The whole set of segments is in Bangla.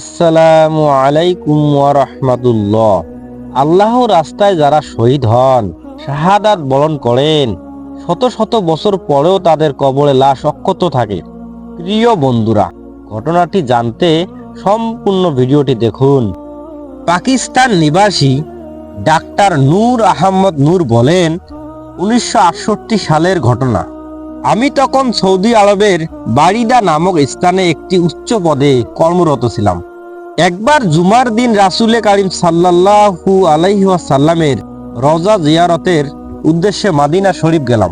আসসালামু আলাইকুম রহমাতুল্লাহ। আল্লাহ রাস্তায় যারা শহীদ হন, শাহাদাত বরণ করেন, শত শত বছর পরেও তাদের কবরে লাশ অক্ষত থাকে। প্রিয় বন্ধুরা, ঘটনাটি জানতে সম্পূর্ণ ভিডিওটি দেখুন। পাকিস্তান নিবাসী ডাক্তার নূর আহমদ নূর বলেন, উনিশশো আটষট্টি সালের ঘটনা। আমি তখন সৌদি আরবের বারিদা নামক স্থানে একটি উচ্চ পদে কর্মরত ছিলাম। একবার জুমার দিন রাসুলে কারিম সাল্লাল্লাহু আলাইহি সাল্লামের রজা জিয়ারতের উদ্দেশ্যে মাদিনা শরীফ গেলাম।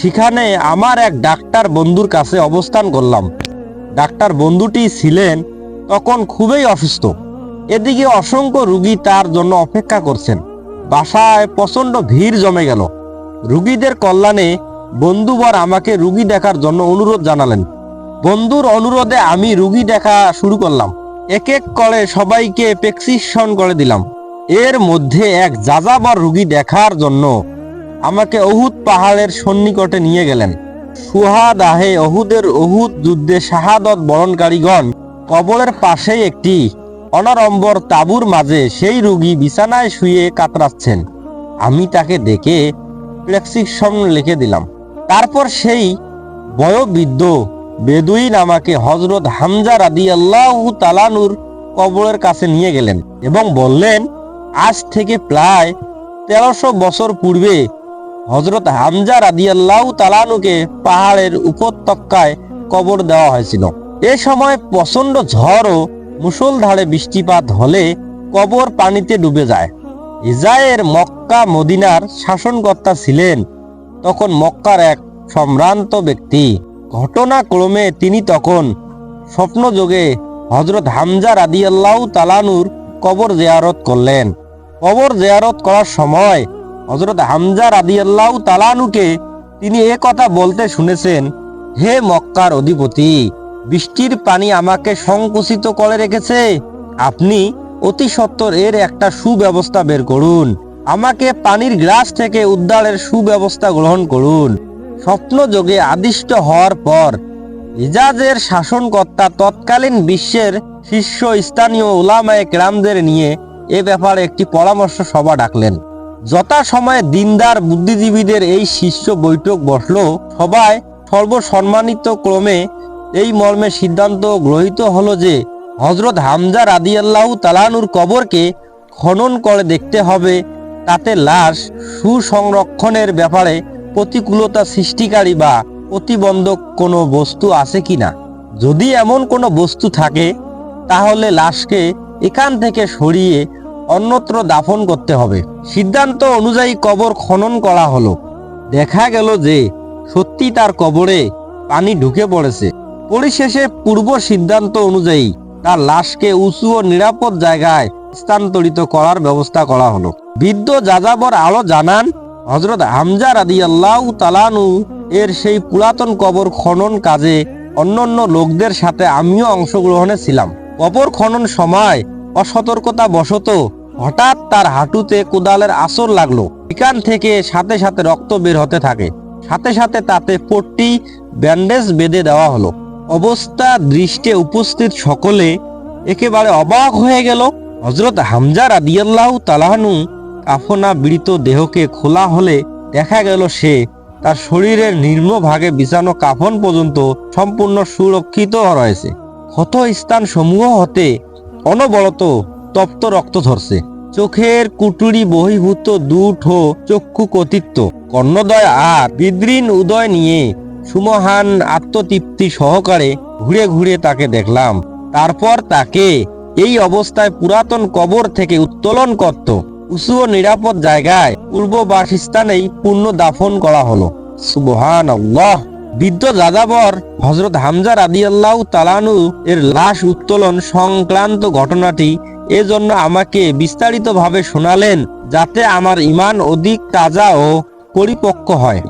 সেখানে আমার এক ডাক্তার বন্ধুর কাছে অবস্থান করলাম। ডাক্তার বন্ধুটি ছিলেন, তখন খুবই অসুস্থ। এদিকে অসংখ্য রুগী তার জন্য অপেক্ষা করছেন। বাসায় প্রচণ্ড ভিড় জমে গেল। রুগীদের কল্যাণে বন্ধুবর আমাকে রুগী দেখার জন্য অনুরোধ জানালেন। বন্ধুর অনুরোধে আমি রুগী দেখা শুরু করলাম। এক এক করে সবাইকে প্রেসক্রিপশন করে দিলাম। এর মধ্যে এক যাযাবর রুগী দেখার জন্য আমাকে অহুদ পাহাড়ের সন্নিকটে নিয়ে গেলেন। সুহাদাহে অহুদের অহুদ যুদ্ধে শাহাদত বরণকারীগণ কবরের পাশেই একটি অনারম্বর তাঁবুর মাঝে সেই রুগী বিছানায় শুয়ে কাতরাচ্ছেন। আমি তাকে দেখে প্রেসক্রিপশন লিখে দিলাম। তারপর সেই বয়োবৃদ্ধ বেদুইন আমাকে হজরত হামজা রাদি আল্লাহ তালানুর কবরের কাছে নিয়ে গেলেন এবং বললেন, আজ থেকে প্রায় তেরোশো বছর পূর্বে হজরত হামজা রাদি আল্লাহ তালানুকে পাহাড়ের উপত্যকায় কবর দেওয়া হয়েছিল। এ সময় প্রচণ্ড ঝড় ও মুষলধারে বৃষ্টিপাত হলে কবর পানিতে ডুবে যায়। ইজায়ের মক্কা মদিনার শাসনকর্তা ছিলেন তখন মক্কার এক সম্ভ্রান্ত ব্যক্তি ঘটনাক্রমে তিনি তখন স্বপ্নযোগে হজরত হামজা রাদিয়াল্লাহু তালানুর কবর জেয়ারত করলেন। কবর জেয়ারত করার সময় হজরত হামজা রাদিয়াল্লাহু তালানুকে তিনি এ কথা বলতে শুনেছেন, হে মক্কার অধিপতি, বৃষ্টির পানি আমাকে সংকুচিত করে রেখেছে। আপনি অতি সত্বর এর একটা সুব্যবস্থা বের করুন। আমাকে পানির গ্লাস থেকে উদ্ধারের সুব্যবস্থা গ্রহণ করুন। স্বপ্নযোগে আদিষ্ট হওয়ার পর ইজাজের শাসনকর্তা তৎকালীন বিশ্বের শীর্ষ স্থানীয় ওলামায়ে কেরামদের নিয়ে এ ব্যাপারে একটি পরামর্শ সভা ডাকলেন। যথাসময়ে দিনদার বুদ্ধিজীবীদের এই শীর্ষ বৈঠক বসল। সবাই সর্বসম্মানিত ক্রমে এই মর্মে সিদ্ধান্ত গ্রহীত হলো যে হজরত হামজা রাদিয়াল্লাহু তালানুর কবরকে খনন করে দেখতে হবে। তাতে লাশ সুসংরক্ষণের ব্যাপারে প্রতিকূলতা সৃষ্টিকারী বা প্রতিবন্ধক কোনো বস্তু আছে কিনা যদি এমন কোনো বস্তু থাকে, তাহলে লাশকে এখান থেকে সরিয়ে অন্যত্র দাফন করতে হবে। সিদ্ধান্ত অনুযায়ী কবর খনন করা হলো। দেখা গেল যে সত্যি তার কবরে পানি ঢুকে পড়েছে। পরিশেষে পূর্ব সিদ্ধান্ত অনুযায়ী তার লাশকে উঁচু ও নিরাপদ জায়গায় স্থানান্তরিত করার ব্যবস্থা করা হলো। বৃদ্ধ যাযাবর আলো জানান হজরত হামজা রাদি আল্লাহ তালানু এর সেই পুরাতন কবর খনন কাজে অন্যান্য লোকদের সাথে আমিও অংশগ্রহণে ছিলাম। কবর খনন সময় অসতর্কতা বশত হঠাৎ তার হাঁটুতে কোদালের আসর লাগল। এখান থেকে সাথে সাথে রক্ত বের হতে থাকে। সাথে সাথে তাতে পট্টি, ব্যান্ডেজ বেঁধে দেওয়া হলো। অবস্থা দৃষ্টে উপস্থিত সকলে একেবারে অবাক হয়ে গেল। হজরত হামজা রাদিয়াল্লাহ তালাহানু কাফনা বিড়িত দেহকে খোলা হলে দেখা গেল সে তার শরীরের নিম্ন ভাগে বিছানো কাফন পর্যন্ত সম্পূর্ণ সুরক্ষিত রয়েছে। ক্ষত স্থান সমূহ হতে অনবরত তপ্ত রক্ত ধরছে চোখের কুটুরি বহিভূত দুঠো চক্ষু কতিত্ব কর্ণদয় আর বিদ্রিন উদয় নিয়ে সুমহান আত্মতৃপ্তি সহকারে ঘুরে ঘুরে তাকে দেখলাম। তারপর তাকে এই অবস্থায় পুরাতন কবর থেকে উত্তোলন করত। উঁচু ও নিরাপদ জায়গায় পূর্ব বাসস্থানেই পূর্ণ দাফন করা হলো। সুবহান আল্লাহ বৃদ্ধ যাযাবর হজরত হামজা রাদিয়াল্লাহু তালানু এর লাশ উত্তোলন সংক্রান্ত ঘটনাটি এজন্য আমাকে বিস্তারিতভাবে শোনালেন যাতে আমার ইমান অধিক তাজা ও পরিপক্ক হয়।